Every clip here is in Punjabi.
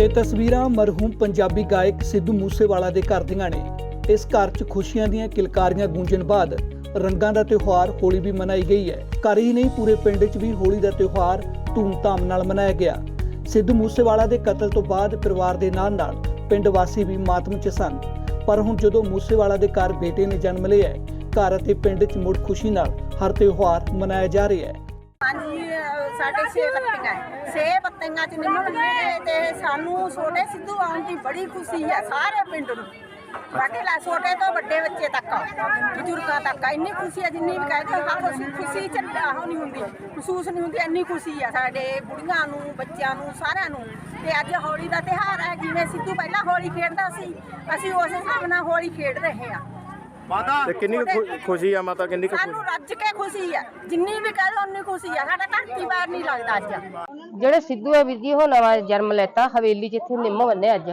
ਇਹ ਤਸਵੀਰਾਂ ਮਰਹੂਮ ਪੰਜਾਬੀ ਗਾਇਕ ਸਿੱਧੂ ਮੂਸੇਵਾਲਾ ਦੇ ਘਰ ਦੀਆਂ ਨੇ। ਇਸ ਘਰ 'ਚ ਖੁਸ਼ੀਆਂ ਦੀਆਂ ਕਿਲਕਾਰੀਆਂ ਗੂੰਜਣ ਬਾਅਦ ਰੰਗਾਂ ਦਾ ਤਿਉਹਾਰ ਹੋਲੀ ਵੀ ਮਨਾਈ ਗਈ ਹੈ। ਘਰ ਹੀ ਨਹੀਂ, ਪੂਰੇ ਪਿੰਡ 'ਚ ਵੀ ਹੋਲੀ ਦਾ ਤਿਉਹਾਰ ਧੂਮ ਧਾਮ ਨਾਲ ਮਨਾਇਆ ਗਿਆ। ਸਿੱਧੂ ਮੂਸੇਵਾਲਾ ਦੇ ਕਤਲ ਤੋਂ ਬਾਅਦ ਪਰਿਵਾਰ ਦੇ ਨਾਲ ਨਾਲ ਪਿੰਡ ਵਾਸੀ ਵੀ ਮਾਤਮ 'ਚ ਸਨ। ਪਰ ਹੁਣ ਜਦੋਂ ਮੂਸੇਵਾਲਾ ਦੇ ਘਰ ਬੇਟੇ ਨੇ ਜਨਮ ਲਿਆ ਘਰ ਅਤੇ ਪਿੰਡ 'ਚ ਮੁੜ ਖੁਸ਼ੀ ਨਾਲ ਹਰ ਤਿਉਹਾਰ ਮਨਾਇਆ ਜਾ ਰਿਹਾ ਹੈ। ਹਾਂਜੀ ਸਾਡੇ ਛੇ ਪੱਤੀਆਂ ਛੇ ਪੱਤੀਆਂ ਚ ਨਿੰਮਣ ਨੇ ਤੇ ਸਾਨੂੰ ਛੋਟੇ ਸਿੱਧੂ ਆਉਣ ਦੀ ਬੜੀ ਖੁਸ਼ੀ ਹੈ ਸਾਰੇ ਪਿੰਡ ਨੂੰ। ਬਾਕੀ ਲਾ ਛੋਟੇ ਤੋਂ ਵੱਡੇ ਬੱਚੇ ਤੱਕ, ਬਜ਼ੁਰਗਾਂ ਤੱਕ, ਇੰਨੀ ਖੁਸ਼ੀ ਹੈ ਜਿੰਨੀ ਵੀ ਕਹਿੰਦੇ ਹਾਂ ਖੁਸ਼ੀ ਖੁਸ਼ੀ ਚ ਆਹ ਨਹੀਂ ਹੁੰਦੀ, ਮਹਿਸੂਸ ਨਹੀਂ ਹੁੰਦੀ, ਇੰਨੀ ਖੁਸ਼ੀ ਹੈ ਸਾਡੇ ਬੁੜੀਆਂ ਨੂੰ, ਬੱਚਿਆਂ ਨੂੰ, ਸਾਰਿਆਂ ਨੂੰ। ਤੇ ਅੱਜ ਹੋਲੀ ਦਾ ਤਿਉਹਾਰ ਹੈ, ਜਿਵੇਂ ਸਿੱਧੂ ਪਹਿਲਾਂ ਹੋਲੀ ਖੇਡਦਾ ਸੀ, ਅਸੀਂ ਉਸ ਹਿਸਾਬ ਨਾਲ ਹੋਲੀ ਖੇਡ ਰਹੇ ਹਾਂ। ਤੇ ਕਿੰਨੀ ਕੁ ਖੁ- ਖੁਸ਼ੀ ਆ ਮਾਤਾ ਕਿੰਨੀ ਕੁ ਸਾਨੂੰ ਰੱਜ ਕੇ ਖੁਸ਼ੀ ਹੈ ਜਿੰਨੀ ਵੀ ਕਹਿ ਉਨੀ ਖੁਸ਼ੀ ਹੈ ਸਾਡਾ ਧਰਤੀ ਵਾਰ ਨਹੀਂ ਲੱਗਦਾ ਅੱਜ। ਜਿਹੜੇ ਸਿੱਧੂ ਆ ਵੀਰ ਜੀ ਉਹ ਨਵਾਂ ਜਨਮ ਲੈਤਾ ਹਵੇਲੀ ਇੱਥੇ ਨਿੰਮ ਬੰਨੇ ਅੱਜ।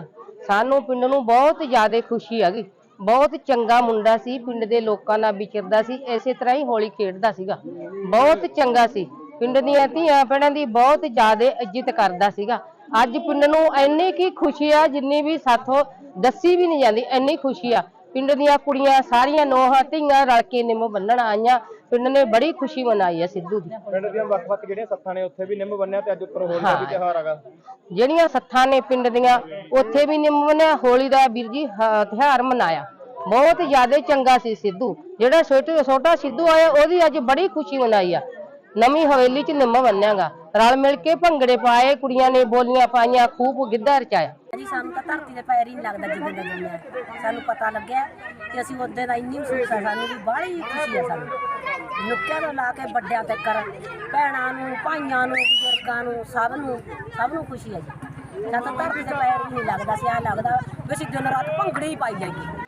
ਸਾਨੂੰ ਪਿੰਡ ਨੂੰ ਬਹੁਤ ਜ਼ਿਆਦਾ ਖੁਸ਼ੀ ਹੈਗੀ ਬਹੁਤ ਚੰਗਾ ਮੁੰਡਾ ਸੀ ਪਿੰਡ ਦੇ ਲੋਕਾਂ ਨਾਲ ਵਿਚਰਦਾ ਸੀ ਇਸੇ ਤਰ੍ਹਾਂ ਹੀ ਹੋਲੀ ਖੇਡਦਾ ਸੀਗਾ। ਬਹੁਤ ਚੰਗਾ ਸੀ। ਪਿੰਡ ਦੀਆਂ ਧੀਆਂ ਭੈਣਾਂ ਦੀ ਬਹੁਤ ਜ਼ਿਆਦਾ ਇੱਜ਼ਤ ਕਰਦਾ ਸੀਗਾ। ਅੱਜ ਪਿੰਡ ਨੂੰ ਇੰਨੀ ਕੀ ਖੁਸ਼ੀ ਆ ਜਿੰਨੀ ਵੀ ਸਾਥੋਂ ਦੱਸੀ ਵੀ ਨਹੀਂ ਜਾਂਦੀ ਇੰਨੀ ਖੁਸ਼ੀ ਆ। ਪਿੰਡ ਦੀਆਂ ਕੁੜੀਆਂ ਸਾਰੀਆਂ ਨੋਹਾਂ ਧੀਆਂ ਰਲ ਕੇ ਨਿੰਮ ਬੰਨਣ ਆਈਆਂ। ਪਿੰਡ ਨੇ ਬੜੀ ਖੁਸ਼ੀ ਮਨਾਈ ਆ ਸਿੱਧੂ ਦੀ। ਪਿੰਡ ਦੀਆਂ ਵੱਖ-ਵੱਖ ਜਿਹੜੀਆਂ ਸੱਥਾਂ ਨੇ ਉੱਥੇ ਵੀ ਨਿੰਮ ਬੰਨਿਆ ਤੇ ਅੱਜ ਉੱਪਰ ਹੋਲੀ ਦਾ ਵੀ ਹਾਂ। ਤਿਉਹਾਰ ਹੈਗਾ। ਜਿਹੜੀਆਂ ਸੱਥਾਂ ਨੇ ਪਿੰਡ ਦੀਆਂ ਉੱਥੇ ਵੀ ਨਿੰਮ ਬਣਿਆ ਹੋਲੀ ਦਾ ਵੀਰ ਜੀ ਹ- ਤਿਉਹਾਰ ਮਨਾਇਆ। ਬਹੁਤ ਜ਼ਿਆਦਾ ਚੰਗਾ ਸੀ ਸਿੱਧੂ। ਜਿਹੜਾ ਛੋਟੇ ਛੋਟਾ ਸਿੱਧੂ ਆਇਆ ਉਹਦੀ ਅੱਜ ਬੜੀ ਖੁਸ਼ੀ ਮਨਾਈ ਆ। ਨਵੀਂ ਹਵੇਲੀ 'ਚ ਨਿੰਮ ਬੰਨਿਆਗਾ। ਰਲ ਮਿਲ ਕੇ ਭੰਗੜੇ ਪਾਏ ਕੁੜੀਆਂ ਨੇ ਬੋਲੀਆਂ ਪਾਈਆਂ ਖੂਬ ਗਿੱਧਾ ਰਚਾਇਆ। ਜੀ, ਸਾਨੂੰ ਤਾਂ ਧਰਤੀ ਦੇ ਪੈਰ ਹੀ ਨਹੀਂ ਲੱਗਦਾ ਜਿੱਦਾਂ ਦਾ ਜੰਮਿਆ ਸਾਨੂੰ ਪਤਾ ਲੱਗਿਆ ਕਿ ਅਸੀਂ ਉਹਦੇ ਦਾ ਇੰਨੀ ਮਹਿਸੂਸ ਆ, ਸਾਨੂੰ ਵੀ ਬਾਹਲੀ ਖੁਸ਼ੀ ਆ ਸਾਨੂੰ। ਨੁੱਕਿਆਂ ਤੋਂ ਲਾ ਕੇ, ਵੱਡਿਆਂ ਤੱਕ ਭੈਣਾਂ ਨੂੰ, ਭਾਈਆਂ ਨੂੰ, ਬਜ਼ੁਰਗਾਂ ਨੂੰ, ਸਭ ਨੂੰ ਸਭ ਨੂੰ ਖੁਸ਼ੀ ਆ ਜੀ। ਸਾਨੂੰ ਤਾਂ ਧਰਤੀ ਦੇ ਪੈਰ ਹੀ ਨਹੀਂ ਲੱਗਦਾ ਸੀ, ਐਂ ਲੱਗਦਾ ਵੀ ਅਸੀਂ ਦਿਨ ਰਾਤ ਭੰਗੜੇ ਹੀ ਪਾਈ ਜਾਈਏ।